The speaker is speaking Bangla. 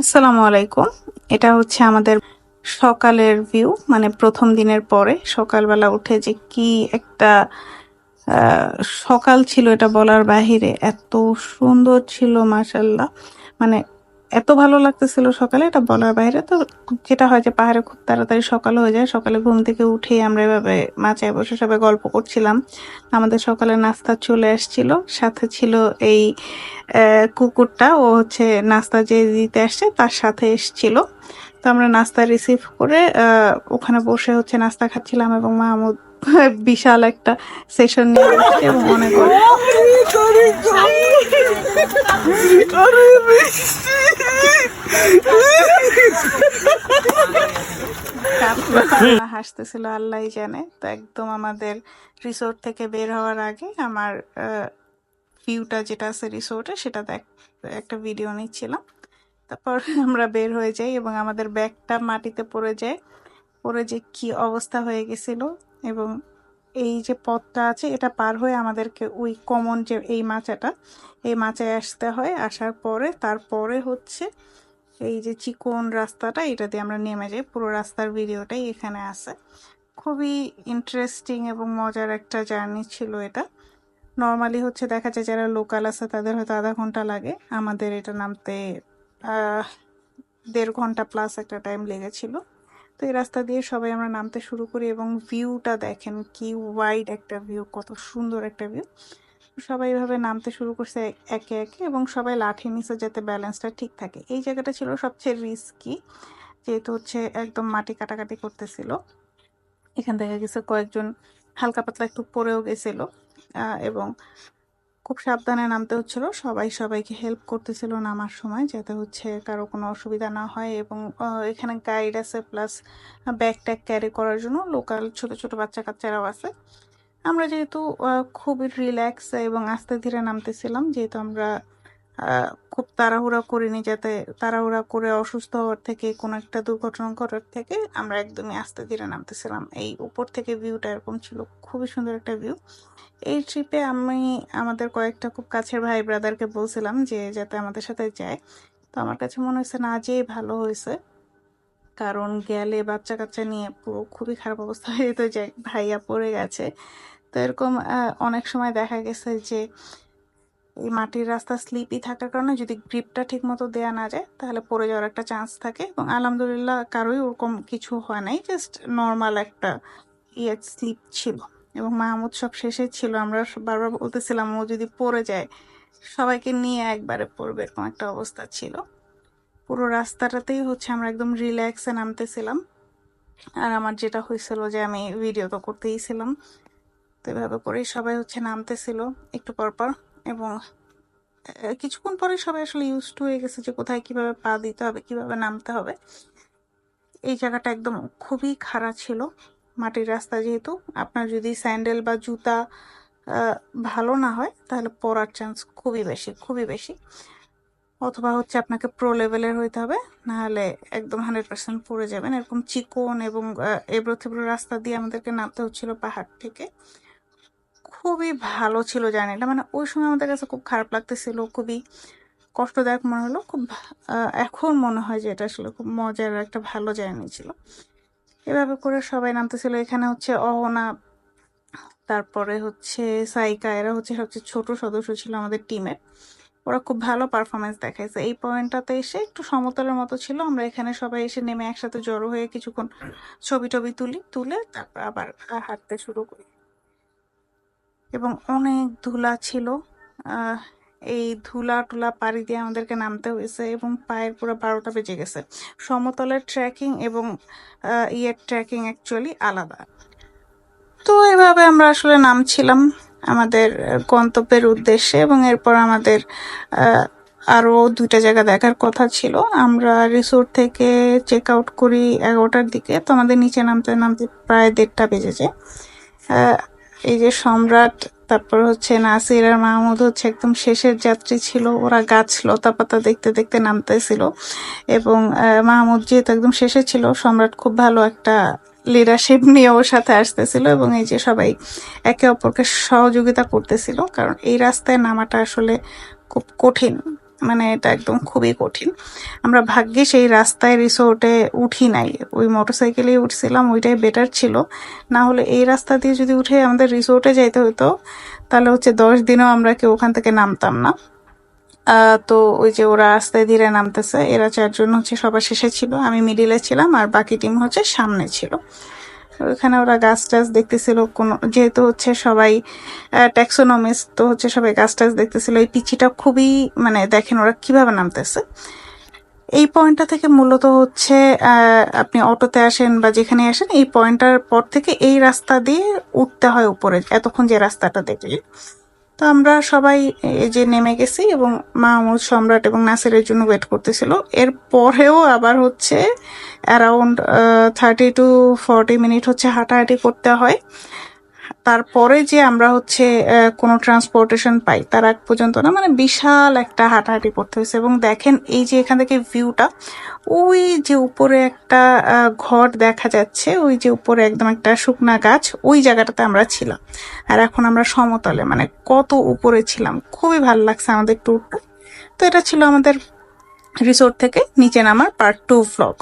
আসসালামু আলাইকুম। এটা হচ্ছে আমাদের সকালের ভিউ মানে প্রথম দিনের পরে সকালবেলা উঠে যে কি একটা সকাল ছিল এটা বলার বাহিরে, এত সুন্দর ছিল মাসাল্লাহ মানে এত ভালো লাগতেছিল সকালে, এটা বলার বাইরে তো যেটা হয় যে পাহাড়ে খুব তাড়াতাড়ি সকাল হয়ে যায়। সকালে ঘুম থেকে উঠেই আমরা এভাবে মাচায় বসে সবাই গল্প করছিলাম। আমাদের সকালে নাস্তা চলে আসছিল। সাথে ছিল এই কুকুরটা। ও হচ্ছে নাস্তা যে দিতে আসছে, তার সাথে এসছিল। তো আমরা নাস্তা রিসিভ করে ওখানে বসে হচ্ছে নাস্তা খাচ্ছিলাম এবং মাহমুদ বিশাল একটা সেশন নিয়ে এবং অনেক হাসতেছিল আল্লাহ জানে। তো একদম আমাদের রিসোর্ট থেকে বের হওয়ার আগে আমার ভিউটা যেটা আছে রিসোর্টে সেটা দেখ একটা ভিডিও নিচ্ছিলাম। তারপর আমরা বের হয়ে যাই এবং আমাদের ব্যাগটা মাটিতে পড়ে যায়। পড়ে যে কি অবস্থা হয়ে গেছিল এবং এই যে পথটা আছে, এটা পার হয়ে আমাদেরকে ওই কমন যে এই মাচাটা, এই মাচায় আসতে হয়। আসার পরে, তারপরে হচ্ছে এই যে চিকন রাস্তাটা, এটা দিয়ে আমরা নেমে যাই। পুরো রাস্তার ভিডিওটাই এখানে আছে। খুবই ইন্টারেস্টিং এবং মজার একটা জার্নি ছিল এটা। নর্মালি হচ্ছে দেখা যায় যারা লোকাল আছে, তাদের হয়তো আধা ঘণ্টা লাগে। আমাদের এটা নামতে দেড় ঘণ্টা প্লাস একটা টাইম লেগেছিল। তো এই রাস্তা দিয়ে সবাই আমরা নামতে শুরু করি এবং ভিউটা দেখেন কি ওয়াইড একটা ভিউ কত সুন্দর একটা ভিউ সবাই এভাবে নামতে শুরু করছে একে একে এবং সবাই লাঠি নিচে যাতে ব্যালেন্সটা ঠিক থাকে। এই জায়গাটা ছিল সবচেয়ে রিস্কি যেহেতু হচ্ছে একদম মাটি কাটাকাটি করতেছিল। এখান থেকে গেছে কয়েকজন হালকা পাতলা একটু পরেও গেছিল এবং খুব সাবধানে নামতে হচ্ছিল। সবাই সবাইকে হেল্প করতেছিল নামার সময় যাতে হচ্ছে কারও কোনো অসুবিধা না হয় এবং এখানে গাইড আছে প্লাস ব্যাগ ট্যাগ ক্যারি করার জন্য লোকাল ছোট ছোট বাচ্চা কাচ্চারাও আছে। আমরা যেহেতু খুবই রিল্যাক্স এবং আস্তে ধীরে নামতেছিলাম, যেহেতু আমরা খুব তাড়াহুড়া করিনি যাতে তাড়াহুড়া করে অসুস্থ হওয়ার থেকে, কোনো একটা দুর্ঘটনা ঘটার থেকে আমরা একদমই আস্তে ধীরে নামতেছিলাম। এই উপর থেকে ভিউটা এরকম ছিল, খুবই সুন্দর একটা ভিউ এই ট্রিপে আমি, আমাদের কয়েকটা খুব কাছের ভাই ব্রাদারকে বলছিলাম যে যাতে আমাদের সাথে যায়। তো আমার কাছে মনে হয়েছে, না যেই ভালো হয়েছে। কারণ গেলে বাচ্চা কাচ্চা নিয়ে পুরো খুবই খারাপ অবস্থা হয়ে যেত যে ভাইয়া পড়ে গেছে। তো এরকম অনেক সময় দেখা গেছে যে এই মাটির রাস্তা স্লিপি থাকার কারণে যদি গ্রিপটা ঠিক মতো দেওয়া না যায়, তাহলে পড়ে যাওয়ার একটা চান্স থাকে। এবং আলহামদুলিল্লাহ কারোই ওরকম কিছু হয় নাই জাস্ট নর্মাল একটা ইয়ে স্লিপ ছিল। এবং মাহমুদ সব শেষে ছিল, আমরা বারবার বলতেছিলাম, ও যদি পড়ে যায়, সবাইকে নিয়ে একবারে পড়বে, এরকম একটা অবস্থা ছিল। পুরো রাস্তাটাতেই হচ্ছে আমরা একদম রিল্যাক্সে নামতেছিলাম। আর আমার যেটা হয়েছিল যে আমি ভিডিও তো করতেই ছিলাম। তো এভাবে করেই সবাই হচ্ছে নামতেছিল, একটু পর পর। এবং কিছুক্ষণ পরে সবাই আসলে ইউজ টু হয়ে গেছে যে কোথায় কীভাবে পা দিতে হবে, কীভাবে নামতে হবে। এই জায়গাটা একদম খুবই খারাপ ছিল। মাটির রাস্তা যেহেতু, আপনার যদি স্যান্ডেল বা জুতা ভালো না হয়, তাহলে পড়ার চান্স খুবই বেশি খুবই বেশি। অথবা হচ্ছে আপনাকে প্রো লেভেলের হইতে হবে, নাহলে একদম হান্ড্রেড পার্সেন্ট পড়ে যাবেন। এরকম চিকন এবং এবড়ো থেবড়ো রাস্তা দিয়ে আমাদেরকে নামতে হচ্ছিল পাহাড় থেকে। খুবই ভালো ছিল জার্নিটা। মানে ওই সময় আমাদের কাছে খুব খারাপ লাগতেছিল, খুবই কষ্টদায়ক মনে হলো, খুব এখন মনে হয় যে এটা আসলে খুব মজার একটা ভালো জার্নি ছিল। এভাবে করে সবাই নামতেছিল। এখানে হচ্ছে অহনা, তারপরে হচ্ছে সাইকা, এরা হচ্ছে সবচেয়ে ছোট সদস্য ছিল আমাদের টিমের। ওরা খুব ভালো পারফরমেন্স দেখাইছে। এই পয়েন্টটাতে এসে একটু সমতলের মতো ছিল। আমরা এখানে সবাই এসে নেমে একসাথে জড়ো হয়ে কিছুক্ষণ ছবি টবি তুলি, তুলে তারপর আবার হাঁটতে শুরু করি। এবং অনেক ধুলা ছিল। এই ধুলা টুলা পাড়ি দিয়ে আমাদেরকে নামতে হয়েছে এবং পায়ের পুরো বারোটা বেজে গেছে। সমতলের ট্রেকিং এবং ইয়ের ট্রেকিং অ্যাকচুয়ালি আলাদা। তো এভাবে আমরা আসলে নামছিলাম আমাদের গন্তব্যের উদ্দেশ্যে এবং এরপর আমাদের আরও দুইটা জায়গা দেখার কথা ছিল। আমরা রিসোর্ট থেকে চেক আউট করি এগারোটার দিকে। তো আমাদের নিচে নামতে নামতে প্রায় দেড়টা বেজে যায় আহ, এই যে সম্রাট, তারপর হচ্ছে নাসির আর মাহমুদ হচ্ছে একদম শেষের যাত্রী ছিল। ওরা গাছ লতা পাতা দেখতে দেখতে নামতেছিল। এবং মাহমুদ যেহেতু একদম শেষে ছিল, সম্রাট খুব ভালো একটা লিডারশিপ নিয়ে ওর সাথে আসতেছিল এবং এই যে সবাই একে অপরকে সহযোগিতা করতেছিল। কারণ এই রাস্তায় নামাটা আসলে খুব কঠিন। মানে এটা একদম খুবই কঠিন। আমরা ভাগ্যে সেই রাস্তায় রিসোর্টে উঠি নাই। ওই মোটরসাইকেলেই উঠছিলাম, ওইটাই বেটার ছিল। না হলে এই রাস্তা দিয়ে যদি উঠে আমাদের রিসোর্টে যাইতে হতো তাহলে হচ্ছে দশ দিনও আমরা কেউ ওখান থেকে নামতাম না। তো ওই যে ওরা রাস্তায় ধীরে নামতেছে, এরা চারজন হচ্ছে সবার শেষে ছিল, আমি মিডিলে ছিলাম আর বাকি টিম হচ্ছে সামনে ছিল। ওখানে ওরা গাছ টাছ দেখতেছিল, কোনো, যেহেতু হচ্ছে সবাই ট্যাক্সোনমিস তো হচ্ছে সবাই গাছ টাছ দেখতেছিল। এই পিচিটা খুবই মানে দেখেন ওরা কীভাবে নামতেছে। এই পয়েন্টটা থেকে মূলত হচ্ছে আপনি অটোতে আসেন বা যেখানে আসেন, এই পয়েন্টটার পর থেকে এই রাস্তা দিয়ে উঠতে হয় উপরে, এতক্ষণ যে রাস্তাটা দেখলি তো আমরা সবাই, এই যে নেমে গেছি এবং মাহমুদ সম্রাট এবং নাসিরের জন্য ওয়েট করতেছিল। এর পরেও আবার হচ্ছে around thirty two forty minute হচ্ছে হাঁটাহাঁটি করতে হয়। তারপরে যে আমরা হচ্ছে কোনো ট্রান্সপোর্টেশন পাই, তার আগ পর্যন্ত না মানে বিশাল একটা হাঁটাহাঁটি করতে হয়েছে। এবং দেখেন, এই যে এখান থেকে ভিউটা ওই যে উপরে একটা ঘর দেখা যাচ্ছে, ওই যে উপরে একদম একটা শুকনা গাছ, ওই জায়গাটাতে আমরা ছিলাম। আর এখন আমরা সমতলে মানে কত উপরে ছিলাম। খুবই ভালো লাগছে আমাদের ট্যুরটা তো এটা ছিল আমাদের রিসোর্ট থেকে নিচে নামার পার্ট টু ভ্লগ